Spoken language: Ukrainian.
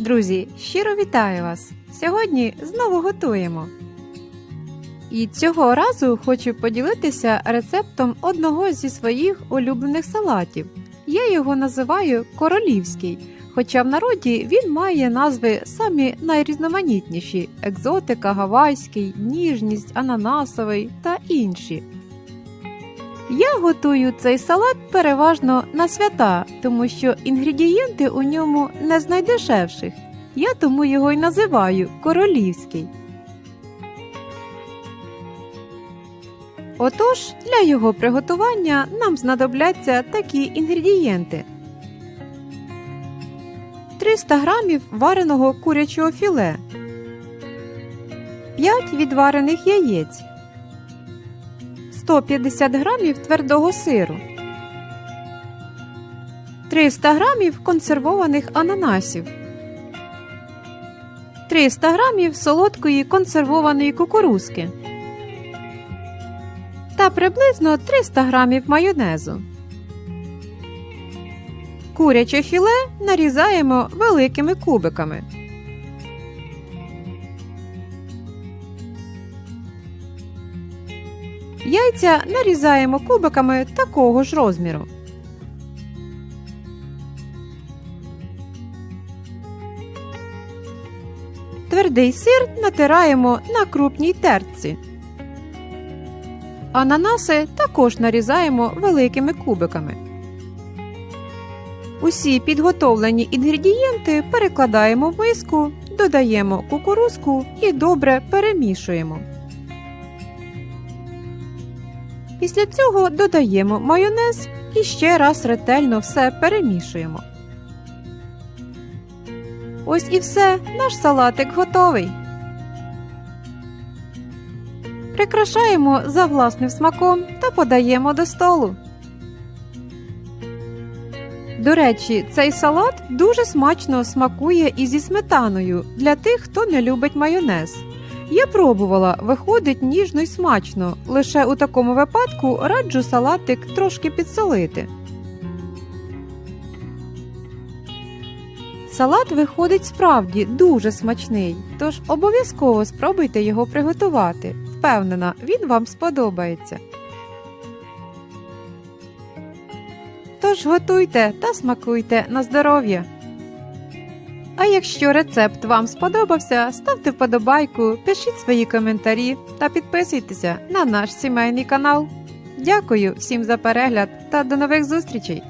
Друзі, щиро вітаю вас! Сьогодні знову готуємо. І цього разу хочу поділитися рецептом одного зі своїх улюблених салатів. Я його називаю королівський, хоча в народі він має назви самі найрізноманітніші: екзотика, гавайський, ніжність, ананасовий та інші. Я готую цей салат переважно на свята, тому що інгредієнти у ньому не з найдешевших. Я тому його й називаю королівський. Отож, для його приготування нам знадобляться такі інгредієнти: 300 грамів вареного курячого філе, 5 відварених яєць, 150 грамів твердого сиру, 300 грамів консервованих ананасів, 300 грамів солодкої консервованої кукурузки та приблизно 300 грамів майонезу. Куряче філе нарізаємо великими кубиками. Яйця нарізаємо кубиками такого ж розміру. Твердий сир натираємо на крупній тертці. Ананаси також нарізаємо великими кубиками. Усі підготовлені інгредієнти перекладаємо в миску, додаємо кукурузку і добре перемішуємо. Після цього додаємо майонез і ще раз ретельно все перемішуємо. Ось і все, наш салатик готовий. Прикрашаємо за власним смаком та подаємо до столу. До речі, цей салат дуже смачно смакує і зі сметаною для тих, хто не любить майонез. Я пробувала, виходить ніжно й смачно. Лише у такому випадку раджу салатик трошки підсолити. Салат виходить справді дуже смачний, тож обов'язково спробуйте його приготувати. Впевнена, він вам сподобається. Тож готуйте та смакуйте на здоров'я. А якщо рецепт вам сподобався, ставте вподобайку, пишіть свої коментарі та підписуйтеся на наш сімейний канал. Дякую всім за перегляд та до нових зустрічей!